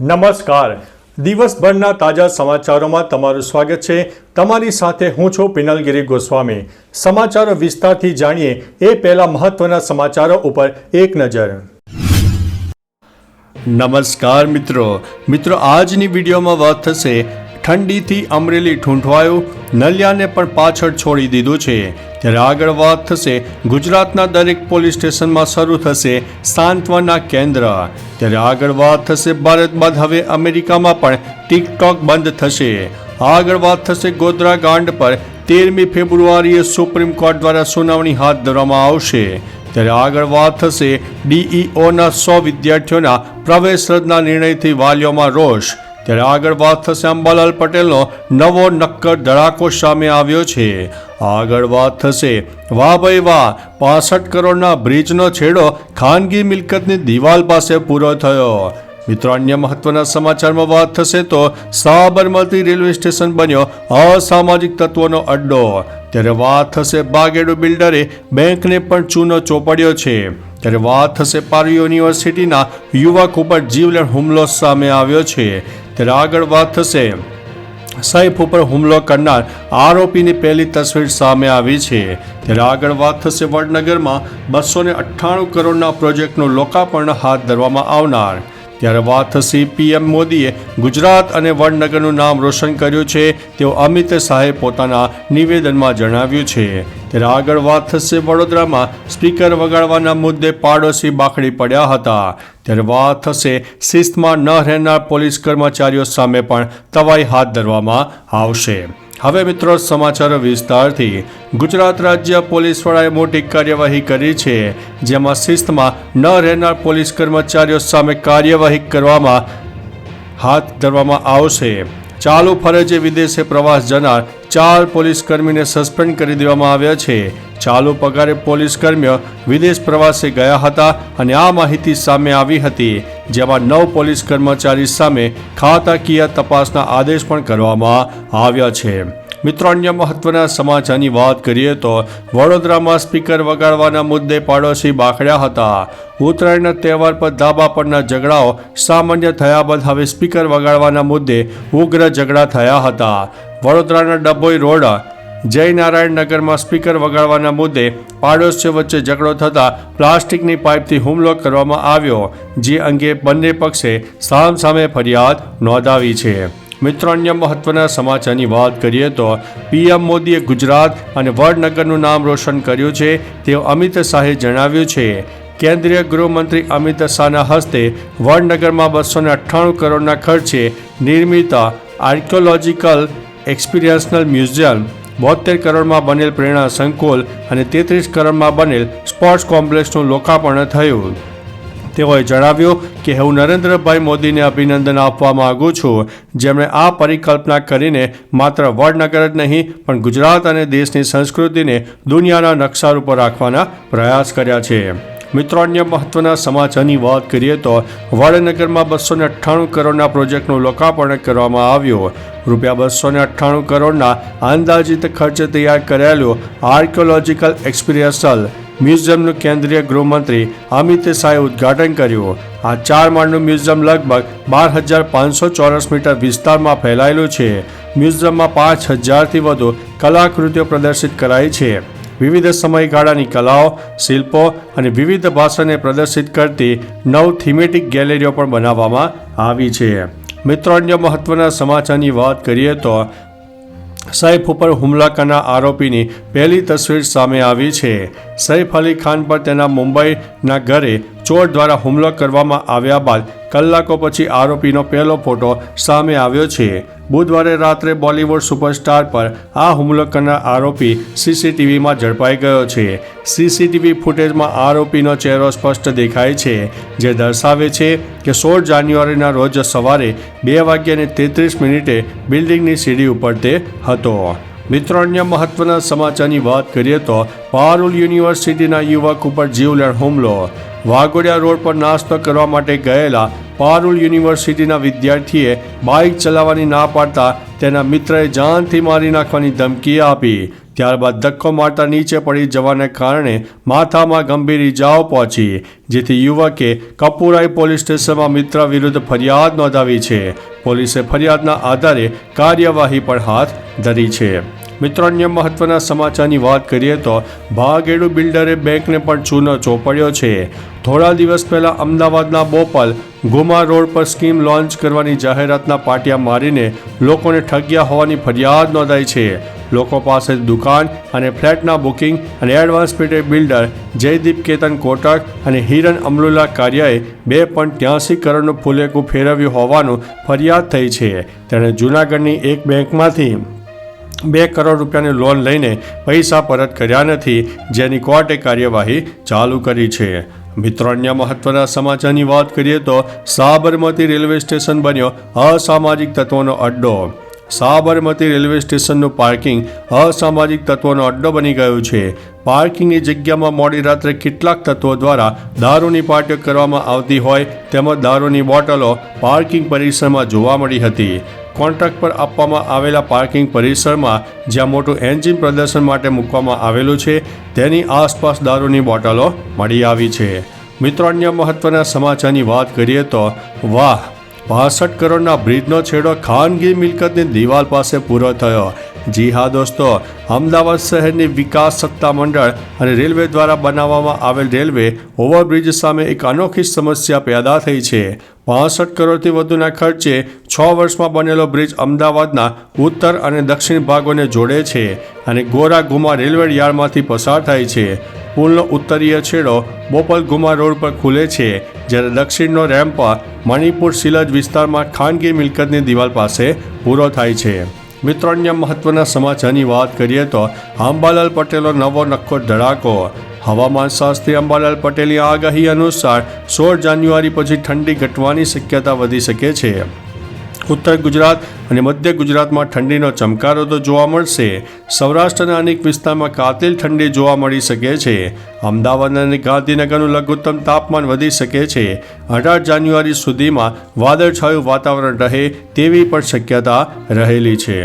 નમસ્કાર. દિવસભરના તાજા સમાચારોમાં તમારું સ્વાગત છે. તમારી સાથે હું છું પિનલગીરી ગોસ્વામી. સમાચારો વિસ્તારથી જાણીએ એ પહેલા મહત્વના સમાચારો ઉપર એક નજર. નમસ્કાર મિત્રો. મિત્રો, આજની વિડીયોમાં વાત થશે ઠંડીથી અમરેલી ઠૂંઠવાયો, નલિયાને પણ પાછળ છોડી દીધું છે. ત્યારે આગળ વાત થશે, ગુજરાતના દરેક પોલીસ સ્ટેશનમાં શરૂ થશે સાંત્વના કેન્દ્ર. ત્યારે આગળ વાત થશે, ભારત બાદ હવે અમેરિકામાં પણ ટિકટોક બંધ થશે. આગળ વાત થશે, ગોધરા કાંડ પર તેરમી ફેબ્રુઆરીએ સુપ્રીમ કોર્ટ દ્વારા સુનાવણી હાથ ધરવામાં આવશે. ત્યારે આગળ વાત થશે, ડીઈઓના સો વિદ્યાર્થીઓના પ્રવેશ રદના નિર્ણયથી વાલીઓમાં રોષ. ત્યારે આગળ વાત થશે અંબાલાલ પટેલનો નવો નક્કર ધડાકો સામે આવ્યો છે. આગળ વાત થશે, વાહ ભાઈ વાહ, પાસઠ કરોડના બ્રિજનો છેડો ખાનગી મિલકતની દિવાલ પાસે પૂરો થયો. મિત્રો અન્ય મહત્વના સમાચારમાં વાત થશે તો સાબરમતી રેલવે સ્ટેશન બન્યો અસામાજિક તત્વોનો અડ્ડો. ત્યારે વાત થશે બાગેડો બિલ્ડરે બેંકને પણ ચૂનો ચોપડ્યો છે. ત્યારે વાત થશે પારવી યુનિવર્સિટીના યુવક ઉપર જીવલેણ હુમલો સામે આવ્યો છે. ત્યારે આગળ વાત થશે. સૈફ ઉપર હુમલો કરનાર આરોપીની પહેલી તસવીર સામે આવી છે. ત્યારે આગળ વાત થશે વડનગરમાં બસો ને અઠ્ઠાણું કરોડના પ્રોજેક્ટનું લોકાર્પણ હાથ ધરવામાં આવનાર. ત્યારે વાત થશે પીએમ મોદીએ ગુજરાત અને વડનગરનું નામ રોશન કર્યું છે તેવું અમિત શાહે પોતાના નિવેદનમાં જણાવ્યું છે. ત્યારે આગળ વાત થશે વડોદરામાં, સ્પીકર વગાડવાના મુદ્દે પાડોશી બાખડી પડ્યા હતા. ત્યારે વાત થશે શિસ્તમાં ન રહેનાર પોલીસ કર્મચારીઓ સામે પણ તવાઈ હાથ ધરવામાં આવશે. હવે મિત્રો સમાચારો વિસ્તારથી ગુજરાત રાજ્ય પોલીસ વડાએ મોટી કાર્યવાહી કરી છે, જેમાં શિસ્તમાં ન રહેનાર પોલીસ કર્મચારીઓ સામે કાર્યવાહી કરવામાં હાથ ધરવામાં આવશે. ચાલુ ફરજે વિદેશે પ્રવાસ જનાર ચાર પોલીસ કર્મીને સસ્પેન્ડ કરી દેવામાં આવ્યા છે. ચાલુ પગારે પોલીસ કર્મીઓ વિદેશ પ્રવાસે ગયા હતા અને આ માહિતી સામે આવી હતી, જેમાં નવ પોલીસ કર્મચારી સામે ખાતાકીય તપાસના આદેશ પણ કરવામાં આવ્યા છે. મિત્રો, અન્ય મહત્વના સમાચારની વાત કરીએ તો વડોદરામાં સ્પીકર વગાડવાના મુદ્દે પાડોશી બાખડ્યા હતા. ઉત્તરાયણના તહેવાર પર ધાબા પરના ઝઘડાઓ સામાન્ય થયા બાદ હવે સ્પીકર વગાડવાના મુદ્દે ઉગ્ર ઝઘડા થયા હતા. વડોદરાના ડભોઈ રોડ જયનારાયણ નગરમાં સ્પીકર વગાડવાના મુદ્દે પાડોશીઓ વચ્ચે ઝઘડો થતાં પ્લાસ્ટિકની પાઇપથી હુમલો કરવામાં આવ્યો, જે અંગે બંને પક્ષે સામસામે ફરિયાદ નોંધાવી છે. મિત્રો, અન્ય મહત્વના સમાચારની વાત કરીએ તો પીએમ મોદીએ ગુજરાત અને વડનગરનું નામ રોશન કર્યું છે તેવું અમિત શાહે જણાવ્યું છે. કેન્દ્રીય ગૃહમંત્રી અમિત શાહના હસ્તે વડનગરમાં બસો ને અઠ્ઠાણું કરોડના ખર્ચે નિર્મિત આર્કિયોલોજીકલ એક્સપિરિયન્સનલ મ્યુઝિયમ બોતેર કરોડમાં બનેલ પ્રેરણા સંકુલ અને તેત્રીસ કરોડમાં બનેલ સ્પોર્ટ્સ કોમ્પ્લેક્સનું લોકાર્પણ થયું. તેઓએ જણાવ્યું કે હું નરેન્દ્રભાઈ મોદીને અભિનંદન આપવા માંગુ છું. જેમણે આ પરિકલ્પના કરીને માત્ર વડનગર જ નહીં, પણ ગુજરાત અને દેશની સંસ્કૃતિને દુનિયાના નકશા ઉપર રાખવાના પ્રયાસ કર્યા છે. મિત્રો, અન્ય મહત્વના સમાચારની વાત કરીએ તો વડનગરમાં બસો ને અઠ્ઠાણું કરોડના પ્રોજેક્ટનું લોકાર્પણ કરવામાં આવ્યું. રૂપિયા બસો ને અઠ્ઠાણું કરોડના અંદાજિત ખર્ચે તૈયાર કરાયેલું આર્કિયોલોજીકલ એક્સપિરિયન્સલ મ્યુઝિયમનું કેન્દ્રીય ગૃહમંત્રી અમિત શાહે ઉદ્ઘાટન કર્યું. આ ચાર માળનું મ્યુઝિયમ લગભગ બાર હજાર પાંચસો ચોરસ મીટર વિસ્તારમાં ફેલાયેલું છે. મ્યુઝિયમમાં પાંચ હજારથી વધુ કલાકૃતિઓ પ્રદર્શિત કરાઈ છે. વિવિધ સમયગાળાની કલાઓ, શિલ્પો અને વિવિધ ભાષાને પ્રદર્શિત કરતી નવ થીમેટિક ગેલેરીઓ પણ બનાવવામાં આવી છે. મિત્રો, અન્ય મહત્વના સમાચારની વાત કરીએ તો સૈફ ઉપર હુમલા કરનાર આરોપીની પહેલી તસવીર સામે આવી છે. સૈફ અલી ખાન પર તેના મુંબઈના ઘરે ચોર દ્વારા હુમલો કરવામાં આવ્યા બાદ કલાકો પછી આરોપીનો પહેલો ફોટો સામે આવ્યો છે. બુધવારે રાત્રે બોલિવૂડ સુપરસ્ટાર પર આ હુમલો કરનાર આરોપી સીસીટીવીમાં ઝડપાઈ ગયો છે. સીસીટીવી ફૂટેજમાં આરોપીનો ચહેરો સ્પષ્ટ દેખાય છે, જે દર્શાવે છે કે સોળ જાન્યુઆરીના રોજ સવારે બે વાગ્યાને તેત્રીસ મિનિટે બિલ્ડિંગની સીડી ઉપર તે હતો. મિત્રો, અન્ય મહત્વના સમાચારની વાત કરીએ તો પારુલ યુનિવર્સિટીના યુવક ઉપર જીવલેણ હુમલો. વાઘોડિયા રોડ પર નાસ્તો કરવા માટે ગયેલા પારુલ યુનિવર્સિટીના વિદ્યાર્થીએ બાઇક ચલાવવાની ના પાડતા તેના મિત્રએ જાનથી મારી નાખવાની ધમકી આપી. ત્યારબાદ ધક્કો મારતા નીચે પડી જવાને કારણે માથામાં ગંભીર ઇજાઓ પહોંચી, જેથી યુવકે કપુરાઈ પોલીસ સ્ટેશનમાં મિત્ર વિરુદ્ધ ફરિયાદ નોંધાવી છે. પોલીસે ફરિયાદના આધારે કાર્યવાહી પણ હાથ ધરી છે. મિત્રો, અન્ય મહત્વના સમાચારની વાત કરીએ તો ભાગેડુ બિલ્ડરે બેંકને પણ ચૂનો ચોપડ્યો છે. થોડા દિવસ પહેલાં અમદાવાદના બોપલ ગુમા રોડ પર સ્કીમ લોન્ચ કરવાની જાહેરાતના પાટિયા મારીને લોકોને ઠગ્યા હોવાની ફરિયાદ નોંધાઈ છે. લોકો પાસે દુકાન અને ફ્લેટના બુકિંગ અને એડવાન્સ પેટે બિલ્ડર જયદીપ કેતન કોટક અને હિરન અમલુલ્લા કારિયાએ બે પોઈન્ટ ત્યાસી કરોડનું ફુલેકું ફેરવ્યું હોવાનું ફરિયાદ થઈ છે. તેણે જૂનાગઢની એક બેંકમાંથી બે કરોડ રૂપિયાની લોન લઈને પૈસા પરત કર્યા નથી, જેની કોર્ટે કાર્યવાહી ચાલુ કરી છે. મિત્રો, અન્ય મહત્વના સમાચારની વાત કરીએ તો સાબરમતી રેલવે સ્ટેશન બન્યો અસામાજિક તત્વોનો અડ્ડો. સાબરમતી રેલવે સ્ટેશનનું પાર્કિંગ અસામાજિક તત્વોનો અડ્ડો બની ગયું છે. પાર્કિંગની જગ્યામાં મોડી રાત્રે કેટલાક તત્વો દ્વારા દારૂની પાર્ટીઓ કરવામાં આવતી હોય, તેમજ દારૂની બોટલો પાર્કિંગ પરિસરમાં જોવા મળી હતી. કોન્ટ્રાક્ટ પર આપવામાં આવેલા પાર્કિંગ પરિસરમાં જ્યાં મોટું એન્જિન પ્રદર્શન માટે મૂકવામાં આવેલું છે, તેની આસપાસ દારૂની બોટલો મળી આવી છે. મિત્રો, અન્ય મહત્વના સમાચારની વાત કરીએ તો, વાહ, બાસઠ કરોડના બ્રિજનો છેડો ખાનગી મિલકતની દિવાલ પાસે પૂરો થયો. જી હા દોસ્તો, અમદાવાદ શહેરની વિકાસ સત્તા મંડળ અને રેલવે દ્વારા બનાવવામાં આવેલ રેલવે ઓવરબ્રિજ સામે એક અનોખી સમસ્યા પેદા થઈ છે. પાસઠ કરોડથી વધુના ખર્ચે છ વર્ષમાં બનેલો બ્રિજ અમદાવાદના ઉત્તર અને દક્ષિણ ભાગોને જોડે છે અને ગોરા ગુમા રેલવે યાર્ડમાંથી પસાર થાય છે. પુલનો ઉત્તરીય છેડો બોપલ ગુમા રોડ પર ખુલે છે, જ્યારે દક્ષિણનો રેમ્પ મણિપુર સિલજ વિસ્તારમાં ખાનગી મિલકતની દિવાલ પાસે પૂરો થાય છે. મિત્રો, અન્ય મહત્વના સમાચારની વાત કરીએ તો અંબાલાલ પટેલનો નવો નક્કો ધડાકો. હવામાન શાસ્ત્રી અંબાલાલ પટેલની આગાહી અનુસાર સોળ જાન્યુઆરી પછી ઠંડી ઘટવાની શક્યતા વધી શકે છે. ઉત્તર ગુજરાત અને મધ્ય ગુજરાતમાં ઠંડીનો ચમકારો તો જોવા મળશે. સૌરાષ્ટ્રના અનેક વિસ્તારમાં કાતિલ ઠંડી જોવા મળી શકે છે. અમદાવાદ અને ગાંધીનગરનું લઘુત્તમ તાપમાન વધી શકે છે. અઢાર જાન્યુઆરી સુધીમાં વાદળછાયું વાતાવરણ રહે તેવી પણ શક્યતા રહેલી છે.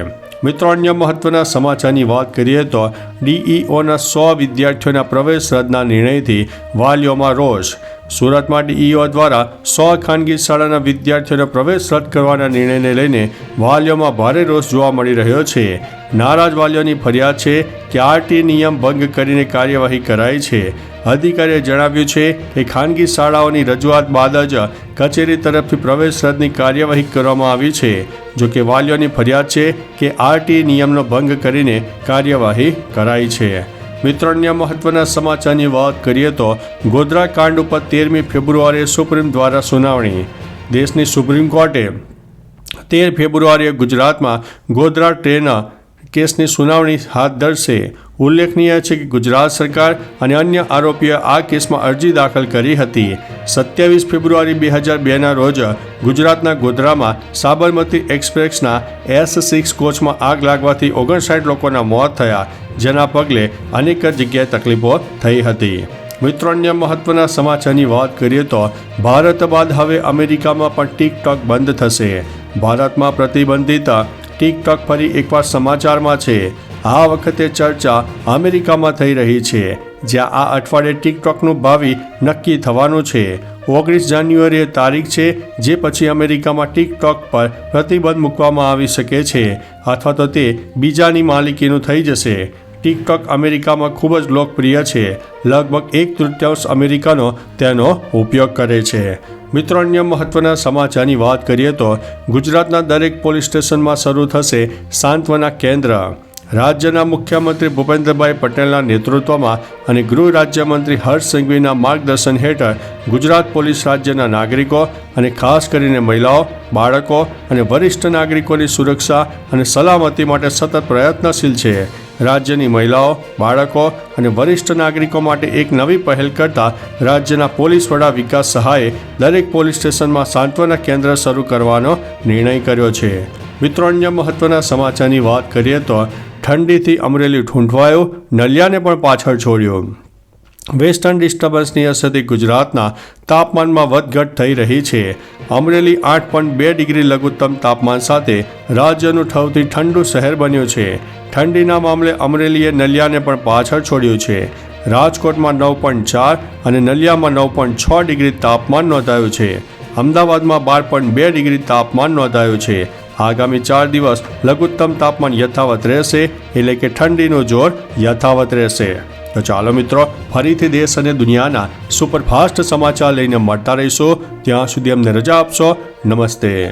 મિત્રો અન્ય મહત્વના સમાચારની વાત કરીએ તો ડીઈઓના સો વિદ્યાર્થીઓના પ્રવેશ રદના નિર્ણયથી વાલીઓમાં રોષ. સુરતમાં ડીઈઓ દ્વારા સો ખાનગી શાળાના વિદ્યાર્થીઓને પ્રવેશ રદ કરવાના નિર્ણયને લઈને વાલીઓમાં ભારે રોષ જોવા મળી રહ્યો છે. નારાજ વાલીઓની ફરિયાદ છે કે આરટી નિયમ ભંગ કરીને કાર્યવાહી કરાઈ છે. અધિકારીએ જણાવ્યું છે કે ખાનગી શાળાઓની રજૂઆત બાદ જ કચેરી તરફથી પ્રવેશ રદની કાર્યવાહી કરવામાં આવી છે. જો કે વાલીઓની ફરિયાદ છે કે આરટી નિયમનો ભંગ કરીને કાર્યવાહી કરાઈ છે. મિત્રો, અન્ય મહત્વના સમાચારની વાત કરીએ તો ગોધરા કાંડ ઉપર તેરમી ફેબ્રુઆરીએ સુપ્રીમ દ્વારા સુનાવણી. દેશની સુપ્રીમ કોર્ટે તેર ફેબ્રુઆરીએ ગુજરાતમાં ગોધરા ટ્રેન કેસની સુનાવણી હાથ ધરશે. ઉલ્લેખનીય છે કે ગુજરાત સરકાર અને અન્ય આરોપીએ આ કેસમાં અરજી દાખલ કરી હતી. સત્યાવીસ ફેબ્રુઆરી બે હજાર બેના રોજ ગુજરાતના ગોધરામાં સાબરમતી એક્સપ્રેસના એસ સિક્સ કોચમાં આગ લાગવાથી ઓગણસાઠ લોકોના મોત થયા, જેના પગલે અનેક જગ્યાએ તકલીફો થઈ હતી. મિત્રો, અન્ય મહત્વના સમાચારની વાત કરીએ તો ભારત બાદ હવે અમેરિકામાં પણ ટિકટોક બંધ થશે. ભારતમાં પ્રતિબંધિત ટિકટોક ફરી એકવાર સમાચારમાં છે. આ વખતે ચર્ચા અમેરિકામાં થઈ રહી છે, જ્યાં આ અઠવાડિયે ટિકટોકનું ભાવિ નક્કી થવાનું છે. ઓગણીસ જાન્યુઆરીએ તારીખ છે, જે પછી અમેરિકામાં ટિકટોક પર પ્રતિબંધ મૂકવામાં આવી શકે છે, અથવા તો તે બીજાની માલિકીનું થઈ જશે. ટિકટોક અમેરિકામાં ખૂબ જ લોકપ્રિય છે, લગભગ એક તૃતીયાંશ અમેરિકનો તેનો ઉપયોગ કરે છે. મિત્રો, અન્ય મહત્વના સમાચારની વાત કરીએ તો ગુજરાતના દરેક પોલીસ સ્ટેશનમાં શરૂ થશે સાંત્વના કેન્દ્ર. રાજ્યના મુખ્યમંત્રી ભૂપેન્દ્રભાઈ પટેલના નેતૃત્વમાં અને ગૃહ રાજ્યમંત્રી હર્ષ સંઘવીના માર્ગદર્શન હેઠળ ગુજરાત પોલીસ રાજ્યના નાગરિકો અને ખાસ કરીને મહિલાઓ, બાળકો અને વરિષ્ઠ નાગરિકોની સુરક્ષા અને સલામતી માટે સતત પ્રયત્નશીલ છે. રાજ્યની મહિલાઓ, બાળકો અને વરિષ્ઠ નાગરિકો માટે એક નવી પહેલ કરતા રાજ્યના પોલીસ વડા વિકાસ સહાયે દરેક પોલીસ સ્ટેશનમાં સાંત્વના કેન્દ્ર શરૂ કરવાનો નિર્ણય કર્યો છે. મિત્રો, અન્ય મહત્વના સમાચારની વાત કરીએ તો ઠંડીથી અમરેલી ઠૂંઠવાયો, નલિયાને પણ પાછળ છોડ્યો. વેસ્ટર્ન ડિસ્ટર્બન્સની અસરથી ગુજરાતના તાપમાનમાં વધઘટ થઈ રહી છે. અમરેલી આઠ પોઈન્ટ બે ડિગ્રી લઘુત્તમ તાપમાન સાથે રાજ્યનું ઠવથી ઠંડુ શહેર બન્યું છે. ઠંડીના મામલે અમરેલીએ નલિયાને પણ પાછળ છોડ્યું છે. રાજકોટમાં નવ પોઈન્ટ ચાર અને નલિયામાં નવ પોઈન્ટ છ ડિગ્રી તાપમાન નોંધાયું છે. અમદાવાદમાં બાર પોઈન્ટ બે ડિગ્રી તાપમાન નોંધાયું છે. આગામી ચાર દિવસ લઘુત્તમ તાપમાન યથાવત રહેશે, એટલે કે ઠંડીનું જોર યથાવત રહેશે. તો ચાલો મિત્રો, ફરીથી દેશ અને દુનિયાના સુપરફાસ્ટ સમાચાર લઈને મળતા રહીશું. ત્યાં સુધી અમને રજા આપશો. નમસ્તે.